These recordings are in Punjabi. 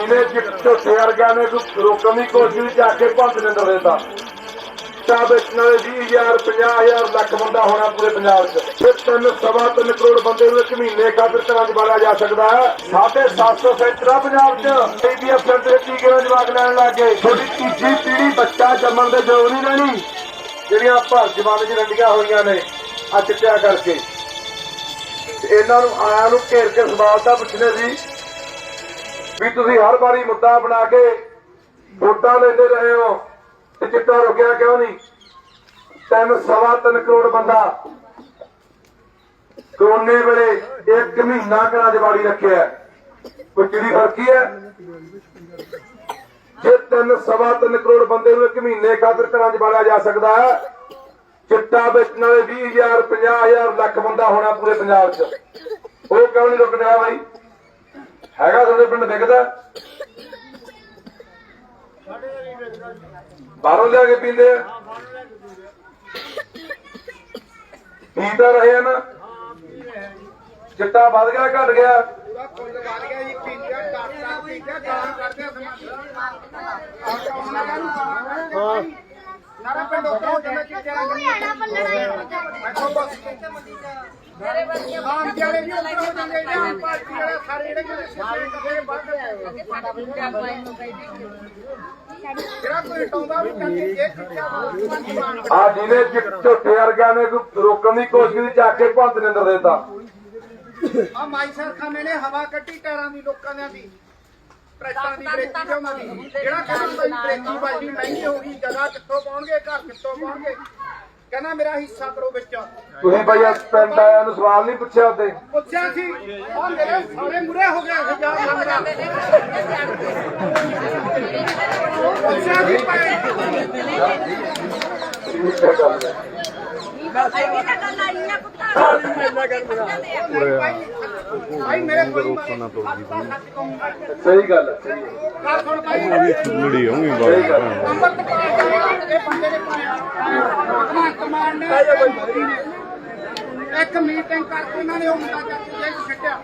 ਜਿਹਨੇ ਜਿ- ਵਰਗਿਆਂ ਨੇ ਰੋਕਣ ਦੀ ਕੋਸ਼ਿਸ਼ ਜਾ ਕੇ ਭੰਦ ਨੇ ਦੇਤਾ ਤਾਂ। ਵੇਚਣ ਵਾਲੇ 20000 50000 ਲੱਖ ਬੰਦਾ ਹੋਣਾ ਪੂਰੇ ਪੰਜਾਬ 'ਚ। ਫਿਰ ਤਿੰਨ, ਸਵਾ ਤਿੰਨ ਕਰੋੜ ਬੰਦੇ ਨੂੰ ਇੱਕ ਮਹੀਨੇ ਖਾਤਰ ਘਰਾਂ 'ਚ ਜਾ ਸਕਦਾ ਹੈ। ਸਾਢੇ 700 ਸੈਂਟਰ ਪੰਜਾਬ 'ਚ। ਪੀਡੀਐਫ ਸੈਂਟਰ ਟੀਕੇ ਨਾਲ ਜਵਾਕ ਲੈਣ ਲੱਗ ਗਏ। ਤੁਹਾਡੀ ਤੀਜੀ ਪੀੜੀ ਬੱਚਾ ਜੰਮਣ ਦੇ ਯੋਗ ਨਹੀਂ ਰਹਿਣੀ ਜਿਹੜੀਆਂ ਭਰ ਜਵਾਨ 'ਚ ਰੰਡੀਆਂ ਹੋਈਆਂ ਨੇ ਆ ਚਿੱਟਿਆ ਕਰਕੇ। ਇਹਨਾਂ ਨੂੰ ਆਇਆਂ ਨੂੰ ਘੇਰ ਕੇ ਸਵਾਲ ਤਾਂ ਪੁੱਛਣੇ ਸੀ ਵੀ ਤੁਸੀਂ ਹਰ ਵਾਰੀ ਮੁੱਦਾ ਬਣਾ ਕੇ ਵੋਟਾਂ ਲੈਂਦੇ ਰਹੇ ਹੋ ਤੇ ਚਿੱਟਾ ਰੁਕਿਆ ਕਿਉਂ ਨਹੀਂ? ਤਿੰਨ ਸਵਾ ਤਿੰਨ ਕਰੋੜ ਬੰਦਾ ਕਰੋਨੇ ਵੇਲੇ ਇੱਕ ਮਹੀਨਾ ਘਰਾਂ 'ਚ ਰੱਖਿਆ ਕੋਈ ਚਿੜੀ ਫਰਕੀ ਹੈ? ਜੇ ਤਿੰਨ ਸਵਾ ਤਿੰਨ ਕਰੋੜ ਬੰਦੇ ਨੂੰ ਇੱਕ ਮਹੀਨੇ ਖਾਤਰ ਘਰਾਂ ਜਵਾੜਿਆ ਜਾ ਸਕਦਾ ਹੈ, ਚਿੱਟਾ ਵੇਚਣ ਵਾਲੇ 20000 50000 ਲੱਖ ਬੰਦਾ ਹੋਣਾ ਪੂਰੇ ਪੰਜਾਬ 'ਚ। ਉਹ ਕਿਉਂ ਨਹੀਂ ਰੁਕ ਰਿਹਾ ਬਾਈ? ਹੈਗਾ ਤੁਹਾਡੇ ਪਿੰਡ ਦਿਖਦਾ ਬਾਹਰੋਂ ਲਿਆ ਕੇ ਪੀਂਦੇ ਆ? ਪੀ ਰਹੇ ਆ ਨਾ? ਚਿੱਟਾ ਵੱਧ ਗਿਆ, ਘਟ ਗਿਆ? ਪੂਰਾ ਜੀ ਨਾਰਾ ਪਿੰਡ ਉੱਤੇ ਜਿਵੇਂ ਚਿੱਟੇ ਰੰਗ ਮੇਰੇ ਵਰਗੀਆਂ ਆਮ ਜਿਹੜੇ ਵੀ ਉੱਤੇ ਹੋ ਜਾਂਦੇ ਨੇ ਆਮ ਪਾਰਟੀ ਵਾਲੇ ਸਾਰੇ ਜਿਹੜੇ ਜਿਹੜੇ ਸਿੱਧੇ ਕਦੇ ਵੱਧ ਸਾਡਾ ਬੱਚਾ ਪਾਈ ਨੂੰ ਕਹਿੰਦੀ ਜਿਹੜਾ ਕੋਈ ਟੌਂਦਾ ਵੀ ਕਰਕੇ ਇਹ ਚਿੱਟਾ ਮਾਰ ਆ ਜਿਹਨੇ ਚਿ- ਝੋਟੇ ਵਰਗਿਆਂ ਨੇ ਕੋਈ ਰੋਕਣ ਦੀ ਕੋਸ਼ਿਸ਼ ਕੀਤੀ ਚੱਕ ਕੇ ਭੰਤ ਨੇ ਅੰਦਰ ਦੇਤਾ। ਆ ਮਾਈ ਸਰਖਾਨੇ ਨੇ ਹਵਾ ਕੱਢੀ ਟਾਇਰਾਂ ਦੀ ਲੋਕਾਂ ਦੀ। ਟਰੈਕਟਰਾਂ ਦੀ ਬ੍ਰੇਕੀ ਤੇ ਉਹਨਾਂ ਦੀ। ਜਿਹੜਾ ਕਹਿੰਦਾ ਬਈ ਬ੍ਰੇਕੀ ਬਾਜੀ ਮਹਿੰਗੀ ਹੋ ਗਈ ਜਗ੍ਹਾ ਕਿੱਥੋਂ ਪਾਉਣਗੇ ਘਰ ਕਿੱਥੋਂ ਪਾਉਣਗੇ? ਕਹਿੰਦਾ ਮੇਰਾ ਹਿੱਸਾ ਕਰੋ ਵਿੱਚ। ਤੁਸੀਂ ਬਈ ਇਸ ਪਿੰਡ ਆਇਆਂ ਨੂੰ ਸਵਾਲ ਨਹੀਂ ਪੁੱਛਿਆ ਉੱਤੇ? ਪੁੱਛਿਆ ਸੀ ਉਹ ਮੇਰੇ ਸਾਰੇ ਮੁਰੇ ਹੋ ਗਏ ਹਜ਼ਾਰ ਮੰਗਦਾ ਪੁੱਛਿਆ ਸੀ ਭਾਈ। ਐਡੀ ਤਾਂ ਗੱਲ ਆਈ ਆ ਭਾਈ ਮੇਰੇ ਕੋਲ ਸੱਚ ਕਹੂੰਗਾ ਸਹੀ ਗੱਲ ਹੈ ਸਹੀ ਗੱਲ ਸੁਣ ਭਾਈ ਲੜੀ ਆਉਂਗੀ ਸਹੀ ਗੱਲ ਅੰਮ੍ਰਿਤ ਪਾਲ ਦੇ ਬੰਦੇ ਨੇ ਪਾਇਆ ਭਗਵੰਤ ਮਾਨ ਨੇ ਇੱਕ ਮੀਟਿੰਗ ਕਰਕੇ ਉਹਨਾਂ ਨੇ ਉਹ ਮੁੰਡਾ ਚੱਕ ਕੇ ਜੇਲ੍ਹ ਛੱਡਿਆ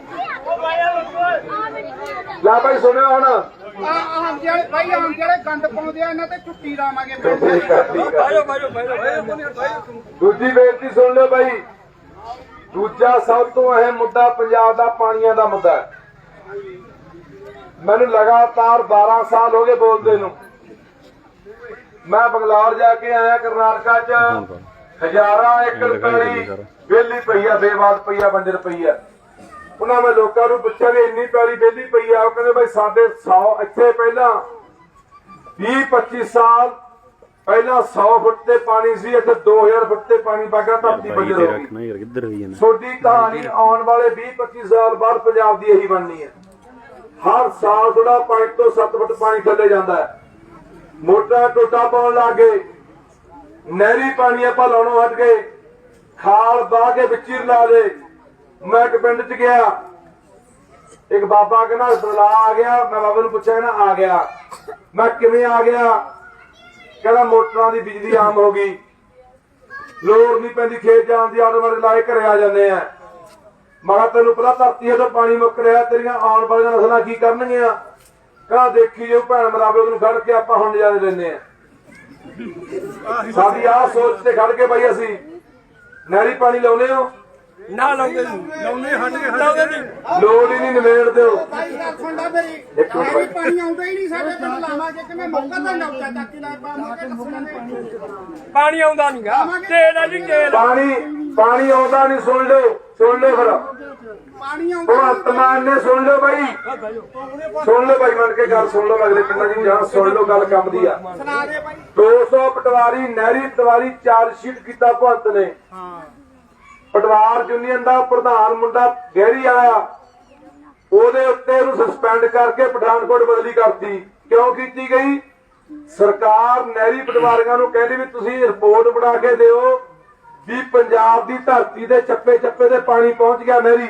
ਲੈ ਭਾਈ ਸੁਣਿਓ ਹੁਣ ਆ ਜਿਹੜੇ ਭਾਈ ਆਮ ਜਿਹੜੇ ਗੰਦ ਪਾਉਂਦੇ ਆ ਇਹਨਾਂ ਤੇ ਛੁੱਟੀ ਲਾਵਾਂਗੇ ਦੂਜੀ ਬੇਨਤੀ ਸੁਣ ਲਓ ਬਾਈ। ਦੂਜਾ ਸਭ ਤੋਂ ਅਹਿਮ ਮੁੱਦਾ ਪੰਜਾਬ ਦਾ ਪਾਣੀਆਂ ਦਾ ਮੁੱਦਾ ਹੈ। ਮੈਨੂੰ ਲਗਾਤਾਰ 12 ਸਾਲ ਹੋ ਗਏ ਬੋਲਦੇ ਨੂੰ। ਮੈਂ ਬੰਗਲੌਰ ਜਾ ਕੇ ਆਇਆ ਕਰਨਾਟਕਾ ਚ। ਹਜ਼ਾਰਾਂ ਏਕੜ ਪੈਲੀ ਵਿਹਲੀ ਪਈ ਆ ਬੇਵਾਦ ਪਈ ਆ ਬੰਜਰ ਪਈ ਆ। ਉਹਨਾਂ ਮੈਂ ਲੋਕਾਂ ਨੂੰ ਪੁੱਛਿਆ ਵੀ ਇੰਨੀ ਪੈਲੀ ਵਿਹਲੀ ਪਈ ਆ ਉਹ ਕਹਿੰਦੇ ਬਾਈ ਸਾਡੇ 100 ਇੱਥੇ ਪਹਿਲਾਂ 20 25 ਸਾਲ ਪਹਿਲਾਂ 100 ਫੁੱਟ ਤੇ ਪਾਣੀ ਸੀ ਇੱਥੇ 2000 ਫੁੱਟ ਤੇ ਪਾਣੀ ਵਗਦਾ ਧਰਤੀ ਬੰਜਰ ਹੋ ਗਈ ਰੱਖਣਾ ਯਾਰ ਕਿੱਧਰ ਹੋਈ ਜਾਂਦਾ? ਛੋਟੀ ਕਹਾਣੀ ਆਉਣ ਵਾਲੇ 20 25 ਸਾਲ ਬਾਅਦ ਪੰਜਾਬ ਦੀ ਇਹੀ ਬਣਨੀ ਹੈ। ਹਰ ਸਾਲ ਥੋੜਾ 5 ਤੋਂ 7 ਫੁੱਟ ਪਾਣੀ ਥੱਲੇ ਜਾਂਦਾ ਹੈ। ਮੋਟਾ ਟੋਟਾ ਪਾਉਣ ਲੱਗੇ ਨਹਿਰੀ ਪਾਣੀ ਆਪਾਂ ਲਾਉਣੋਂ ਹਟ ਗਏ। ਖਾਲ ਬਾਹ ਕੇ ਵਿੱਚ ਹੀ ਲਾ ਦੇ ਮੈਂ ਇੱਕ ਪਿੰਡ ਚ ਗਿਆ। ਇੱਕ ਬਾਬਾ ਕਹਿੰਦਾ ਬੁਲਾ ਆ ਗਿਆ। ਮੈਂ ਬਾਬਾ ਨੂੰ ਪੁੱਛਿਆ ਨਾ ਆ ਗਿਆ। ਮੈਂ ਕਿਵੇਂ ਆ ਗਿਆ? ਕਹਿੰਦਾ ਮੋਟਰਾਂ ਦੀ ਬਿਜਲੀ ਆਮ ਹੋ ਗਈ। ਲੋੜ ਨਹੀਂ ਪੈਂਦੀ ਖੇਤ ਜਾਣ ਦੀ ਆਟੋਮੈਟਿਕ ਲਾਏ ਘਰੇ ਆ ਜਾਂਦੇ ਆ। ਮਹਾ ਤੈਨੂੰ ਪਤਾ ਧਰਤੀ ਹੇਠੋਂ ਪਾਣੀ ਮੁੱਕ ਰਿਹਾ, ਤੇਰੀਆਂ ਆਉਣ ਵਾਲੀਆਂ ਨਸਲਾਂ ਕੀ ਕਰਨਗੀਆਂ? ਕਹਾ ਦੇਖੀ ਜੇ ਭੈਣ ਮਰਾਵੇ, ਉਹਨੂੰ ਖੜ ਕੇ ਆਪਾਂ ਹੁਣ ਨਜ਼ਾਰੇ ਲੈਨੇ ਆ। ਸਾਡੀ ਆਹ ਸੋਚ ਤੇ ਖੜ ਕੇ ਬਈ ਅਸੀਂ ਨਹਿਰੀ ਪਾਣੀ ਲਾਉਨੇ ਹੋ। ਨਾ ਲਾਉਂਦੇ ਨਹੀਂ ਲਾਉਂਦੇ ਹਟ ਕੇ ਲਾਉਂਦੇ ਨਹੀਂ ਲੋੜ ਹੀ ਨਹੀਂ ਨਿਮੇੜ ਦਿਓ। ਭਾਈ ਲੈ ਮੇਰੀ। ਵੀ ਪਾਣੀ ਆਉਂਦਾ ਹੀ ਨਹੀਂ ਸਾਡੇ ਪਿੰਡ ਲਾਵਾਂਗੇ ਕਿਵੇਂ ਮੌਕਾ ਤਾਂ ਨੌਕਾ ਚੱਕ ਕੇ ਲਾਏ ਪਾਵਾਂਗੇ ਪਾਣੀ ਆਉਂਦਾ ਨਹੀਂਗਾ ਤੇਲ ਆ ਜੀ ਤੇਲ। ਪਾਣੀ ਪਾਣੀ ਆਉਂਦਾ ਨਹੀਂ ਸੁਣ ਲਿਓ ਸੁਣ ਲਿਓ ਫਿਰ। ਪਾਣੀ ਆਉਂਦਾ ਭਗਵੰਤ ਮਾਨ ਨੇ ਸੁਣ ਲਿਓ ਬਾਈ। ਸੁਣ ਲਿਓ ਬਾਈ ਮੰਨ ਕੇ ਗੱਲ ਸੁਣ ਲਓ ਅਗਲੇ ਪਿੰਡਾਂ ਦੀ ਜਾਨ ਸੁਣ ਲਓ ਗੱਲ ਕੰਮ ਦੀ ਆ। ਸੁਣਾ ਦੇ ਭਾਈ 200 ਪਟਵਾਰੀ ਨਹਿਰੀ ਪਟਵਾਰੀ ਚਾਰਜ ਸ਼ੀਟ ਕੀਤਾ ਭਗਵੰਤ ਨੇ। ਹਾਂ। ਪਟਵਾਰ ਯੂਨੀਅਨ ਦਾ ਪ੍ਰਧਾਨ ਮੁੰਡਾ ਗਹਿਰੀ ਆਇਆ। ਉਹਦੇ ਉੱਤੇ ਉਹਨੂੰ ਸਸਪੈਂਡ ਕਰਕੇ ਪਠਾਨਕੋਟ ਬਦਲੀ ਕਰਤੀ। ਕਿਉਂ ਕੀਤੀ ਗਈ? ਸਰਕਾਰ ਨਹਿਰੀ ਪਟਵਾਰੀਆਂ ਨੂੰ ਕਹਿੰਦੀ ਵੀ ਤੁਸੀਂ ਰਿਪੋਰਟ ਬਣਾ ਕੇ ਦਿਓ ਵੀ ਪੰਜਾਬ ਦੀ ਧਰਤੀ ਦੇ ਚੱਪੇ ਚੱਪੇ ਤੇ ਪਾਣੀ ਪਹੁੰਚ ਗਿਆ ਨਹਿਰੀ।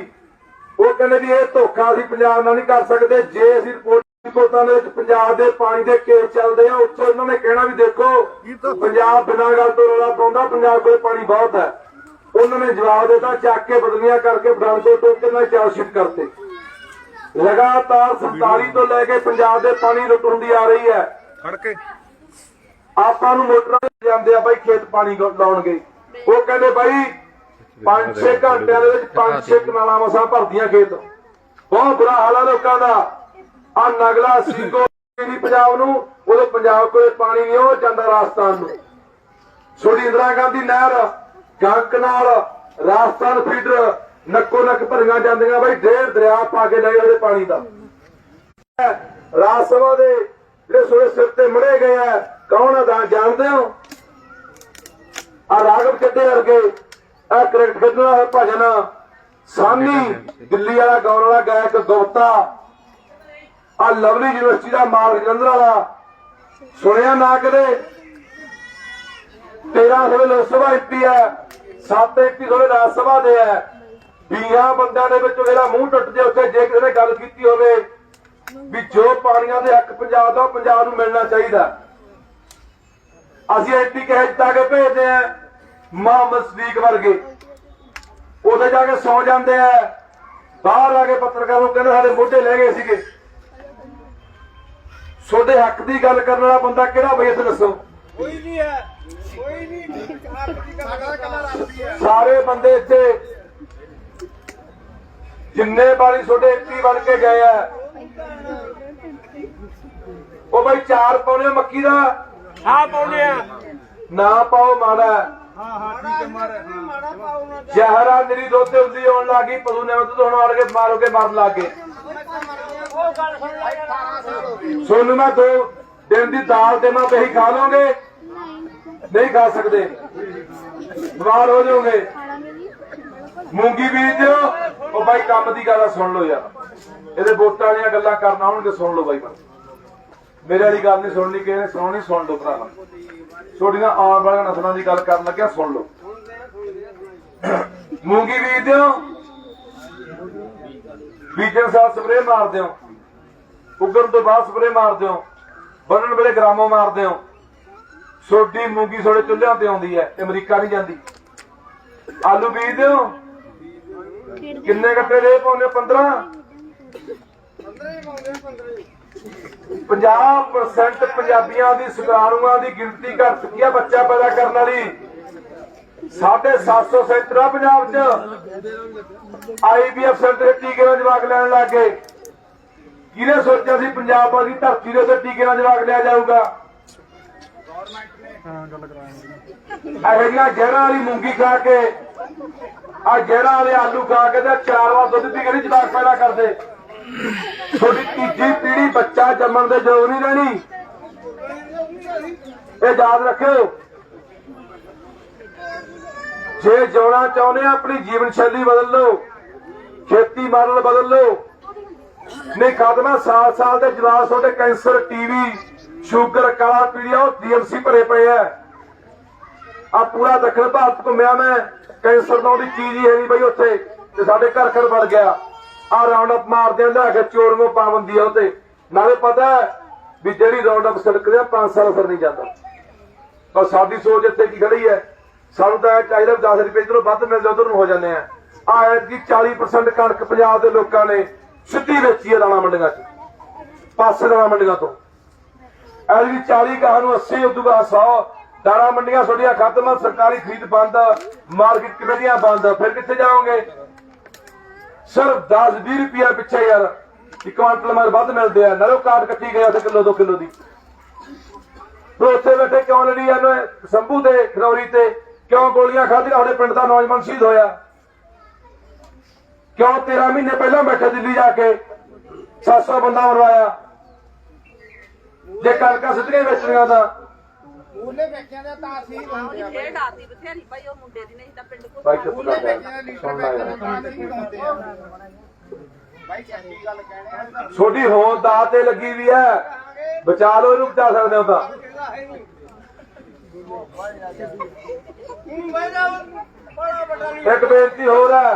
ਉਹ ਕਹਿੰਦੇ ਵੀ ਇਹ ਧੋਖਾ ਅਸੀਂ ਪੰਜਾਬ ਨਾਲ ਨਹੀਂ ਕਰ ਸਕਦੇ। ਜੇ ਅਸੀਂ ਰਿਪੋਰਟ ਰਿਪੋਰਟਾਂ ਦੇ ਵਿੱਚ ਪੰਜਾਬ ਦੇ ਪਾਣੀ ਦੇ ਕੇਸ ਚੱਲਦੇ ਆ ਉੱਥੇ ਉਹਨਾਂ ਨੇ ਕਹਿਣਾ ਵੀ ਦੇਖੋ ਪੰਜਾਬ ਬਿਨਾਂ ਗੱਲ ਤੋਂ ਰੌਲਾ ਪਾਉਂਦਾ ਪੰਜਾਬ ਕੋਲ ਪਾਣੀ ਬਹੁਤ ਹੈ। ਉਹਨਾਂ ਨੇ ਜਵਾਬ ਦਿੱਤਾ ਚੱਕ ਕੇ ਬਦਲੀਆਂ ਕਰਕੇ ਪਠਾਨਕੋਟ ਤੋਂ ਕਿੰਨਾ ਚਾਰਜਸ਼ੀਟ ਕਰਤੇ। ਲਗਾਤਾਰ 47 ਤੋਂ ਲੈ ਕੇ ਪੰਜਾਬ ਦੇ ਪਾਣੀ ਲੁੱਟ ਹੁੰਦੀ ਆ ਰਹੀ ਹੈ। ਖੜ ਕੇ। ਆਪਾਂ ਨੂੰ ਮੋਟਰਾਂ ਤੇ ਜਾਂਦੇ ਆ ਬਾਈ ਖੇਤ ਪਾਣੀ ਲਾਉਣਗੇ ਉਹ ਕਹਿੰਦੇ ਬਾਈ 5-6 ਘੰਟਿਆਂ ਦੇ ਵਿੱਚ 5-6 ਕਨਾਲਾਂ ਮਸਾਂ ਭਰਦੀਆਂ ਖੇਤ। ਬਹੁਤ ਬੁਰਾ ਹਾਲ ਆ ਲੋਕਾਂ ਦਾ। ਆ ਨਗਲਾ ਸਿੰਘੋ ਦੀ ਪੰਜਾਬ ਨੂੰ ਉਦੋਂ ਪੰਜਾਬ ਕੋਲੇ ਪਾਣੀ ਨਹੀਂ ਉਹ ਜਾਂਦਾ ਰਾਜਸਥਾਨ ਨੂੰ। ਛੋਟੀ ਇੰਦਰਾ ਗਾਂਧੀ ਨਹਿਰ ਗੰਕ ਨਾਲ ਰਾਜਸਥਾਨ ਫੀਡਰ ਨੱਕੋ ਨੱਕ ਭਰੀਆਂ ਜਾਂਦੀਆਂ ਬਾਈ ਡੇਢ ਦਰਿਆ ਪਾ ਕੇ ਲੈ ਜਾਂਦੇ ਪਾਣੀ ਦਾ। ਰਾਜ ਸਭਾ ਦੇ ਜਿਹੜੇ ਸੋਏ ਸਿਰ ਤੇ ਮੜੇ ਗਏ ਆ, ਕੌਣ ਆ ਜਾਣਦੇ ਹੋ? ਆ ਰਾਗਵ ਚੱਡੇ ਵਰਗੇ ਆ ਕ੍ਰਿਕਟ ਖੇਡਣ ਵਾਲਾ ਭਜਨ, ਸਾਨੀ, ਦਿੱਲੀ ਵਾਲਾ, ਗਾਉਣ ਵਾਲਾ ਗਾਇਕ ਗੁਪਤਾ ਆ ਲਵਲੀ ਯੂਨੀਵਰਸਿਟੀ ਦਾ ਮਾਲਕ ਜਲੰਧਰ ਵਾਲਾ। ਸੁਣਿਆ ਨਾ ਕਦੇ? 13 ਸਵੇ ਲੋਕ ਸਭਾ ਐਮਪੀ ਹੈ 7 ਐਮਪੀ ਸਵੇ ਰਾਜ ਸਭਾ ਦੇ ਹੈ। 20 ਬੰਦਿਆਂ ਦੇ ਵਿੱਚੋਂ ਜਿਹੜਾ ਮੂੰਹ ਟੁੱਟ ਜੇ ਉੱਥੇ ਜੇ ਕਿਸੇ ਨੇ ਗੱਲ ਕੀਤੀ ਹੋਵੇ, ਵੀ ਜੋ ਪਾਣੀਆਂ ਦੇ ਹੱਕ ਪੰਜਾਬ ਦਾ ਪੰਜਾਬ ਨੂੰ ਮਿਲਣਾ ਚਾਹੀਦਾ। ਅਸੀਂ ਐਂਟੀ ਕਹਿ ਦਿੱਤਾ ਕਿ ਭੇਜਦੇ ਆ ਮੁਹੰਮਦ ਸਦੀਕ ਵਰਗੇ। ਉੱਥੇ ਜਾ ਕੇ ਸੌ ਜਾਂਦੇ ਆ। ਬਾਹਰ ਆ ਕੇ ਪੱਤਰਕਾਰ ਨੂੰ ਕਹਿੰਦੇ ਸਾਡੇ ਮੋਢੇ ਲੈ ਗਏ ਸੀਗੇ। ਤੁਹਾਡੇ ਹੱਕ ਦੀ ਗੱਲ ਕਰਨ ਵਾਲਾ ਬੰਦਾ ਕਿਹੜਾ ਬਈ ਇੱਥੇ ਦੱਸੋ? ਕੋਈ ਨਹੀਂ ਹੈ। ਸਾਰੇ ਬੰਦੇ ਇੱਥੇ ਜਿੰਨੇ ਵਾਰੀ ਤੁਹਾਡੇ ਐਮਪੀ ਬਣ ਕੇ ਗਏ ਆ। ਉਹ ਬਈ ਚਾਰ ਪਾਉਣੇ ਮੱਕੀ ਦਾ? ਆ ਪਾਉਣੇ ਆ। ਨਾ ਪਾਓ ਮਾੜਾ। ਹੈ। ਹਾਂ ਠੀਕ ਹੈ ਮਾਰ ਹਾਂ ਜ਼ਹਿਰਾ ਮੇਰੀ ਦੁੱਧ ਤੇ ਹੁੰਦੀ ਆਉਣ ਲੱਗੀ ਪਸ਼ੂ ਨੇ ਦੁੱਧ ਹੁਣ ਵੜ ਕੇ ਮਾਰੋਗੇ ਮਰਨ ਲੱਗੇ ਸੋਨੂੰ ਮੈਂ ਦੋ ਦਿਨ ਦੀ ਦਾਲ ਤੇ ਮੈਂ ਬਹੀ ਖਾ ਲੋਗੇ ਨਹੀਂ ਖਾ ਸਕਦੇ। ਬਿਮਾਰ ਹੋ ਜਾਓਗੇ। ਮੂੰਗੀ ਬੀਜ ਦਿਓ। ਉਹ ਬਾਈ ਕੰਮ ਦੀ ਗੱਲ ਸੁਣ ਲਓ ਯਾਰ। ਇਹਦੇ ਵੋਟਾਂ ਦੀਆਂ ਗੱਲਾਂ ਕਰਨ ਆਉਣਗੇ ਸੁਣ ਲਓ ਬਾਈ ਮੇਰੇ ਵਾਲੀ ਗੱਲ ਨਹੀਂ ਸੁਣਨੀ, ਕਿਸੇ ਨੇ ਸੁਣਨੀ, ਸੁਣ ਲਓ ਭਰਾਵਾ ਤੁਹਾਡੀਆਂ ਆਉਣ ਵਾਲੀਆਂ ਨਸਲਾਂ ਦੀ ਗੱਲ ਕਰਨ ਲੱਗਿਆ, ਸੁਣ ਲਓ। ਮੂੰਗੀ ਬੀਜ ਦਿਓ। ਬੀਜਣ ਸਾਲ ਸਪਰੇ ਮਾਰ ਦਿਓ। ਉੱਗਣ ਤੋਂ ਬਾਅਦ ਸਪਰੇ ਮਾਰ ਦਿਓ। ਬਣਨ ਵੇਲੇ ਗ੍ਰਾਮੋ ਮਾਰ ਦਿਓ। ਛੋਟੀ ਮੂੰਗੀ ਤੁਹਾਡੇ ਚੁੱਲ੍ਹਿਆਂ ਤੇ ਆਉਂਦੀ ਹੈ ਅਮਰੀਕਾ ਨਹੀਂ ਜਾਂਦੀ। ਆਲੂ ਬੀਜ ਦਿਓ। ਕਿੰਨੇ ਗੱਟੇ ਦੇ ਪਾਉਨੇ 15 50% ਪੰਜਾਬੀਆਂ ਦੀ ਸੁਗਾਣੂਆਂ ਦੀ ਗਿਣਤੀ ਘਟ ਚੁੱਕੀ ਆ ਬੱਚਾ ਪੈਦਾ ਕਰਨ ਵਾਲੀ। 750 ਸੈਂਟਰ ਆ ਪੰਜਾਬ 'ਚ। ਆਈਬੀਐਫ ਸੈਂਟਰ ਟੀਕੇ ਨਾਲ ਜਵਾਕ ਲੈਣ ਲੱਗ ਗਏ। ਕਿਹਨੇ ਸੋਚਿਆ ਸੀ ਪੰਜਾਬ ਦੀ ਧਰਤੀ ਦੇ ਉੱਤੇ ਟੀਕੇ ਨਾਲ ਜਵਾਕ ਲਿਆ ਜਾਊਗਾ? ਇਹੋ ਜਿਹੀਆਂ ਜਹਿਰਾਂ ਵਾਲੀ ਮੂੰਗੀ ਖਾ ਕੇ, ਆ ਜਹਿਰਾਂ ਵਾਲੇ ਆਲੂ ਖਾ ਕੇ ਤੇ ਚਾਰ ਵਾਰ ਦੁੱਧ ਪੀ ਕੇ ਨਹੀਂ ਜਵਾਕ ਪੈਦਾ ਕਰਦੇ। ਤੁਹਾਡੀ ਤੀਜੀ ਪੀੜ੍ਹੀ ਬੱਚਾ ਜੰਮਣ ਦੇ ਯੋਗ ਨਹੀਂ ਰਹਿਣੀ। ਇਹ ਯਾਦ ਰੱਖਿਓ। ਜੇ ਜਿਉਣਾ ਚਾਹੁੰਦੇ ਆ, ਆਪਣੀ ਜੀਵਨ ਸ਼ੈਲੀ ਬਦਲ ਲਓ। ਖੇਤੀ ਮਾਡਲ ਬਦਲ ਲਓ। ਨਹੀਂ, ਖਾਦਮਾ ਸਾਲ ਸਾਲ ਦੇ ਜਵਾਬ ਤੁਹਾਡੇ ਕੈਂਸਰ, ਟੀਵੀ ਸ਼ੂਗਰ, ਕਾਲਾ ਪੀੜੀਆ ਉਹ ਡੀਐਮਸੀ ਭਰੇ ਪਏ ਆ ਆ ਪੂਰਾ ਦੱਖਣ ਭਾਰਤ ਘੁੰਮਿਆ ਮੈਂ। ਕੈਂਸਰ ਦਾ ਉਹਦੀ ਚੀਜ਼ ਹੀ ਹੈ ਨਹੀਂ ਬਈ ਉੱਥੇ। ਤੇ ਸਾਡੇ ਘਰ ਘਰ ਵੜ ਗਿਆ। ਆ ਰਾਉਂਡ ਅਪ ਮਾਰਦੇ ਆ ਲਿਆ ਕੇ ਚੋਰੋਂ ਪਾਬੰਦੀ ਆ ਉਤੇ ਨਾਲੇ ਪਤਾ ਵੀ ਜਿਹੜੀ ਰਾਉਂਡ ਅਪ ਸੜਕਦੇ ਆ 5 ਸਾਲ ਅਸਰ ਨਹੀਂ ਜਾਂਦਾ। ਪਰ ਸਾਡੀ ਸੋਚ ਇੱਥੇ ਕੀ ਖੜੀ ਹੈ? ਸਾਨੂੰ ਤਾਂ ਇਹ ਚਾਹੀਦਾ ਵੀ 10 ਰੁਪਏ ਇਧਰੋਂ ਵੱਧ ਮਿਲਦੇ ਉਧਰ ਨੂੰ ਹੋ ਜਾਂਦੇ ਆ। ਆ ਐਤਕੀ 40% ਕਣਕ ਪੰਜਾਬ ਦੇ ਲੋਕਾਂ ਨੇ ਸਿੱਧੀ ਵੇਚੀ ਹੈ ਦਾਣਾ ਮੰਡੀਆਂ 'ਚ। ਪਾਸੇ ਦਾਣਾ ਮੰਡੀਆਂ ਤੋਂ। ਐਤਕੀ 40 ਕਹਾਂ ਨੂੰ 80 ਉਦੋਂ ਬਾਅਦ 100 ਦਾਣਾ ਮੰਡੀਆਂ ਤੁਹਾਡੀਆਂ ਖਤਮ, ਸਰਕਾਰੀ ਖਰੀਦ ਬੰਦ, ਮਾਰਕੀਟ ਕਮੇਟੀਆਂ ਬੰਦ, ਫਿਰ ਕਿੱਥੇ ਜਾਓਗੇ? ਸਿਰਫ 10 20 ਰੁਪਿਆ ਪਿੱਛੇ ਯਾਰ, ਇੱਕ ਕੁਆਂਟਲ ਮਾਰ ਵੱਧ ਮਿਲਦੇ ਆ। ਨਾਲੇ ਕਾਟ ਕੱਟੀ ਗਿਆ ਉੱਥੇ ਕਿਲੋ 2 ਕਿਲੋ ਦੀ। ਫਿਰ ਉੱਥੇ ਬੈਠੇ ਕਿਉਂ ਲੜੀ ਜਾਂਦੇ ਸੰਭੂ ਦੇ ਖਰੌਰੀ ਤੇ? ਕਿਉਂ ਗੋਲੀਆਂ ਖਾਧੀਆਂ? ਸਾਡੇ ਪਿੰਡ ਦਾ ਨੌਜਵਾਨ ਸ਼ਹੀਦ ਹੋਇਆ। ਕਿਉਂ 13 ਮਹੀਨੇ ਪਹਿਲਾਂ ਬੈਠੇ ਦਿੱਲੀ ਜਾ ਕੇ? 700 ਬੰਦਾ ਮਰਵਾਇਆ। ਜੇ ਕਣਕਾਂ ਸਿੱਧੀਆਂ ਵੇਚਣੀਆਂ ਤਾਂ ਮੂਲੇ ਵੇਚਿਆਂ ਦਾ ਹੁੰਦੇ ਆ ਖੇਡ ਬਥੇਰੀ ਭਾਈ ਉਹ ਮੁੰਡੇ ਨਹੀਂ ਤਾਂ ਪਿੰਡ ਕੋਲ ਚੁੱਪ ਕਰ ਜਾ ਸੁਣਨਾ ਯਾਰ। ਛੋਟੀ ਹੋਂਦ ਦਾ ਤੇ ਲੱਗੀ ਵੀ ਹੈ। ਬਚਾ ਲਓ ਇਹਨੂੰ ਬਚਾ ਸਕਦੇ ਹੋ ਤਾਂ। ਇੱਕ ਬੇਨਤੀ ਹੋਰ ਹੈ।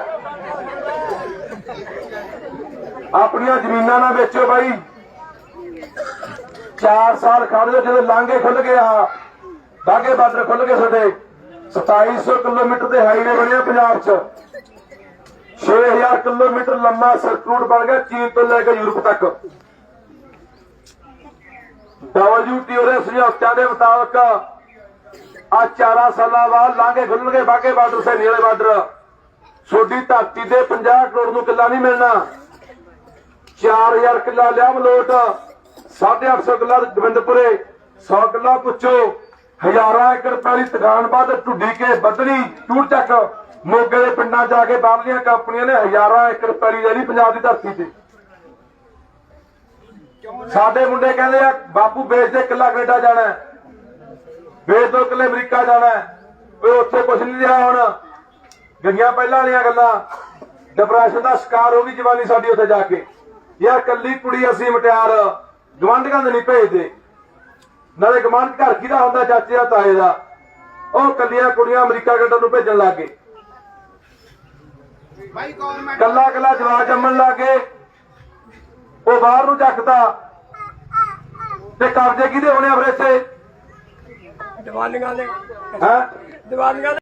ਆਪਣੀਆਂ ਜ਼ਮੀਨਾਂ ਨਾ ਵੇਚੋ ਬਾਈ। 4 ਸਾਲ ਖੜਦੇ ਜਦੋਂ ਲਾਂਘੇ ਖੁੱਲ ਗਏ ਆ। ਬਾਗੇ ਬਾਰਡਰ ਖੁੱਲ ਗਏ ਸਾਡੇ। 2700 ਕਿਲੋਮੀਟਰ ਦੇ ਹਾਈਵੇ ਬਣਿਆ ਪੰਜਾਬ 'ਚ। 6000 ਕਿਲੋਮੀਟਰ ਲੰਮਾ ਸਰਕੂਟ ਬਣ ਗਿਆ ਚੀਨ ਤੋਂ ਲੈ ਕੇ ਯੂਰਪ ਤੱਕ। WTO ਦੇ ਸਮਝੌਤਿਆਂ ਦੇ ਮੁਤਾਬਕ ਆ 4 ਸਾਲਾਂ ਬਾਅਦ ਲਾਂਘੇ ਖੁੱਲਣਗੇ ਬਾਗੇ ਬਾਰਡਰ ਸੇ ਨੀਲੇ ਬਾਰਡਰ। ਛੋਟੀ ਧਰਤੀ ਦੇ 50 ਕਰੋੜ ਨੂੰ ਕਿੱਲਾ ਨਹੀਂ ਮਿਲਣਾ। 4000 ਕਿੱਲਾ ਲਿਆ ਮਲੋਟ। 850 ਕਿੱਲਾ ਗੋਬਿੰਦਪੁਰੇ 100 ਕਿੱਲਾ ਪੁੱਛੋ। ਹਜ਼ਾਰਾਂ ਏਕੜ ਪੈਲੀ ਤਗਾਨ ਢੁੱਡੀ ਕੇ ਬਦਲੀ ਟੂੜ ਚੱਕ। ਮੋਗੇ ਦੇ ਪਿੰਡਾਂ ਜਾ ਕੇ ਬਾਹਰਲੀਆਂ ਕੰਪਨੀਆਂ ਨੇ ਹਜ਼ਾਰਾਂ ਏਕੜ ਪੈਲੀ ਲੈ ਲਈ ਪੰਜਾਬ ਦੀ ਧਰਤੀ ਤੇ। ਸਾਡੇ ਮੁੰਡੇ ਕਹਿੰਦੇ ਆ, ਬਾਪੂ ਵੇਚ ਦੇ ਕਿੱਲਾ ਕੈਨੇਡਾ ਜਾਣਾ ਵੇਚ ਦੋ ਕਿੱਲੇ ਅਮਰੀਕਾ ਜਾਣਾ ਓਏ ਉੱਥੇ ਕੁਝ ਨਹੀਂ ਰਿਹਾ ਹੁਣ। ਗਈਆਂ ਪਹਿਲਾਂ ਵਾਲੀਆਂ ਗੱਲਾਂ। ਡਿਪਰੈਸ਼ਨ ਦਾ ਸ਼ਿਕਾਰ ਹੋ ਗਈ ਜਵਾਨੀ ਸਾਡੀ ਉੱਥੇ ਜਾ ਕੇ। ਯਾਰ ਕੱਲੀ ਕੁੜੀ ਅਸੀਂ ਮਟਿਆਰ। ਗਵਾਂਢੀਆਂ ਦੇ ਨਹੀਂ ਭੇਜਦੇ। ਨਾਲੇ ਗਵਾਂਢ ਘਰ ਕਿਹਦਾ ਹੁੰਦਾ ਚਾਚੇ ਦਾ ਤਾਏ ਦਾ? ਉਹ ਕੱਲੀਆਂ ਕੁੜੀਆਂ ਅਮਰੀਕਾ ਕੈਨੇਡਾ ਨੂੰ ਭੇਜਣ ਲੱਗ ਗਏ। ਬਾਈ ਗਵਰਨਮੈਂਟ ਕੱਲਾ ਕੱਲਾ ਜਵਾਕ ਜੰਮਣ ਲੱਗੇ ਉਹ ਬਾਹਰ ਨੂੰ ਚੱਕਦਾ ਤੇ ਕਬਜ਼ੇ ਕਿਹਦੇ ਹੋਣੇ ਆ ਫਿਰ ਇੱਥੇ? ਦੀਵਾਨੀਆਂ ਦੇ ਹੈ? ਦੀਵਾਨੀਆਂ ਦੇ